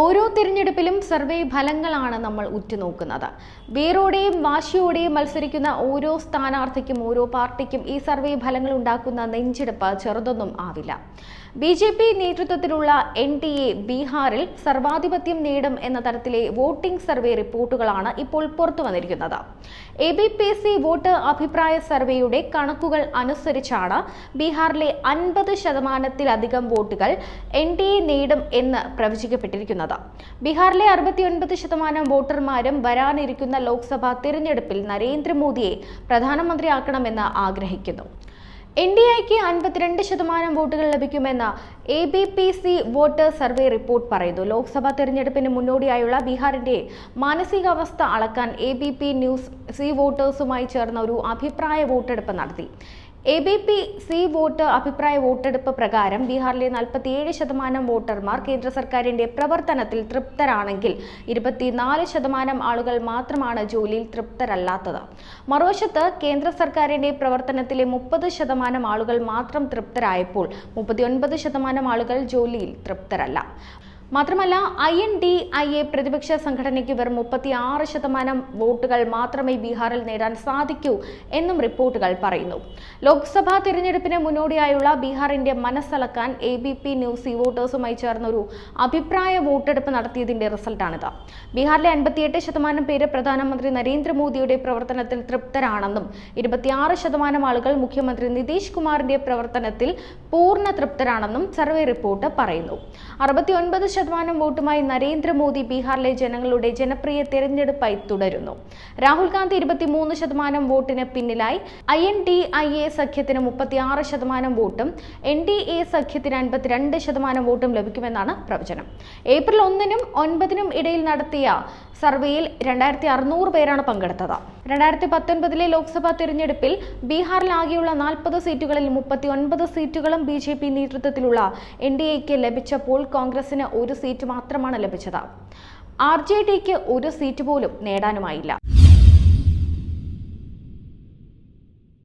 ഓരോ തിരഞ്ഞെടുപ്പിലും സർവേ ഫലങ്ങളാണ് നമ്മൾ ഉറ്റുനോക്കുന്നത്. വേരോടെയും വാശിയോടെയും മത്സരിക്കുന്ന ഓരോ സ്ഥാനാർത്ഥിക്കും ഓരോ പാർട്ടിക്കും ഈ സർവേ ഫലങ്ങൾ ഉണ്ടാക്കുന്ന നെഞ്ചെടുപ്പ് ചെറുതൊന്നും ആവില്ല. ബി ജെ പി നേതൃത്വത്തിലുള്ള എൻ ഡി എ ബീഹാറിൽ സർവാധിപത്യം നേടും എന്ന തരത്തിലെ വോട്ടിംഗ് സർവേ റിപ്പോർട്ടുകളാണ് ഇപ്പോൾ പുറത്തു വന്നിരിക്കുന്നത്. A B P C vote അഭിപ്രായ സർവേയുടെ കണക്കുകൾ അനുസരിച്ചാണ് ബീഹാറിലെ അൻപത് ശതമാനത്തിലധികം വോട്ടുകൾ എൻ ഡി എ നേടും എന്ന് പ്രവചിക്കപ്പെട്ടിരിക്കുന്നത് ബീഹാറിലെ അറുപത്തിയൊൻപത് ശതമാനം വോട്ടർമാരും വരാനിരിക്കുന്ന ലോക്സഭാ തിരഞ്ഞെടുപ്പിൽ നരേന്ദ്രമോദിയെ പ്രധാനമന്ത്രിയാക്കണമെന്ന് ആഗ്രഹിക്കുന്നു. എൻ ഡി എക്ക് അൻപത്തിരണ്ട് ശതമാനം വോട്ടുകൾ ലഭിക്കുമെന്ന A B P C vote survey report പറയുന്നു. ലോക്സഭാ തെരഞ്ഞെടുപ്പിന് മുന്നോടിയായുള്ള ബീഹാറിന്റെ മാനസികാവസ്ഥ അളക്കാൻ A B P news C വോട്ടേഴ്സുമായി ചേർന്ന ഒരു അഭിപ്രായ വോട്ടെടുപ്പ് നടത്തി. A B P C vote അഭിപ്രായ വോട്ടെടുപ്പ് പ്രകാരം ബീഹാറിലെ നാൽപ്പത്തിയേഴ് ശതമാനം വോട്ടർമാർ കേന്ദ്ര സർക്കാരിന്റെ പ്രവർത്തനത്തിൽ തൃപ്തരാണെങ്കിൽ ഇരുപത്തിനാല് ശതമാനം ആളുകൾ മാത്രമാണ് ജോലിയിൽ തൃപ്തരല്ലാത്തത്. മറുവശത്ത് കേന്ദ്ര സർക്കാരിന്റെ പ്രവർത്തനത്തിലെ മുപ്പത് ശതമാനം ആളുകൾ മാത്രം തൃപ്തരായപ്പോൾ മുപ്പത്തിയൊൻപത് ശതമാനം ആളുകൾ ജോലിയിൽ തൃപ്തരല്ല. മാത്രമല്ല I N D I A പ്രതിപക്ഷ സംഘടനയ്ക്ക് വെറും മുപ്പത്തി ആറ് ശതമാനം വോട്ടുകൾ മാത്രമേ ബീഹാറിൽ നേടാൻ സാധിക്കൂ എന്നും റിപ്പോർട്ടുകൾ പറയുന്നു. ലോക്സഭാ തിരഞ്ഞെടുപ്പിന് മുന്നോടിയായുള്ള ബീഹാറിന്റെ മനസ്സലക്കാൻ എ ബി പി ന്യൂസ് വോട്ടേഴ്സുമായി ചേർന്നൊരു അഭിപ്രായ വോട്ടെടുപ്പ് നടത്തിയതിന്റെ റിസൾട്ടാണിത്. ബീഹാറിലെ അൻപത്തിയെട്ട് ശതമാനം പേര് പ്രധാനമന്ത്രി നരേന്ദ്രമോദിയുടെ പ്രവർത്തനത്തിൽ തൃപ്തരാണെന്നും ഇരുപത്തിയാറ് ശതമാനം ആളുകൾ മുഖ്യമന്ത്രി നിതീഷ് കുമാറിന്റെ പ്രവർത്തനത്തിൽ പൂർണ തൃപ്തരാണെന്നും സർവേ റിപ്പോർട്ട് പറയുന്നു. അറുപത്തിയൊൻപത് ശതമാനം വോട്ടുമായി നരേന്ദ്രമോദി ബീഹാറിലെ ജനങ്ങളുടെ ജനപ്രിയ തെരഞ്ഞെടുപ്പായി തുടരുന്നു. രാഹുൽ ഗാന്ധി ഇരുപത്തിമൂന്ന് ശതമാനം വോട്ടിന് പിന്നിലായി. I N D I A സഖ്യത്തിന് മുപ്പത്തിയാറ് ശതമാനം വോട്ടും എൻ ഡി എ സഖ്യത്തിന് അൻപത്തിരണ്ട് ശതമാനം വോട്ടും ലഭിക്കുമെന്നാണ് പ്രവചനം. ഏപ്രിൽ ഒന്നിനും ഒൻപതിനും ഇടയിൽ നടത്തിയ സർവേയിൽ രണ്ടായിരത്തി അറുന്നൂറ് പേരാണ് പങ്കെടുത്തത്. രണ്ടായിരത്തി പത്തൊൻപതിലെ ലോക്സഭാ തിരഞ്ഞെടുപ്പിൽ ബീഹാറിലാകെയുള്ള നാൽപ്പത് സീറ്റുകളിൽ മുപ്പത്തി ഒൻപത് സീറ്റുകളും ബി ജെ പി നേതൃത്വത്തിലുള്ള എൻ ഡി എക്ക് ലഭിച്ചപ്പോൾ കോൺഗ്രസിന് ഒരു സീറ്റ് മാത്രമാണ് ലഭിച്ചത്. ആർ ജെ ഡിക്ക് ഒരു സീറ്റ് പോലും നേടാനുമായില്ല.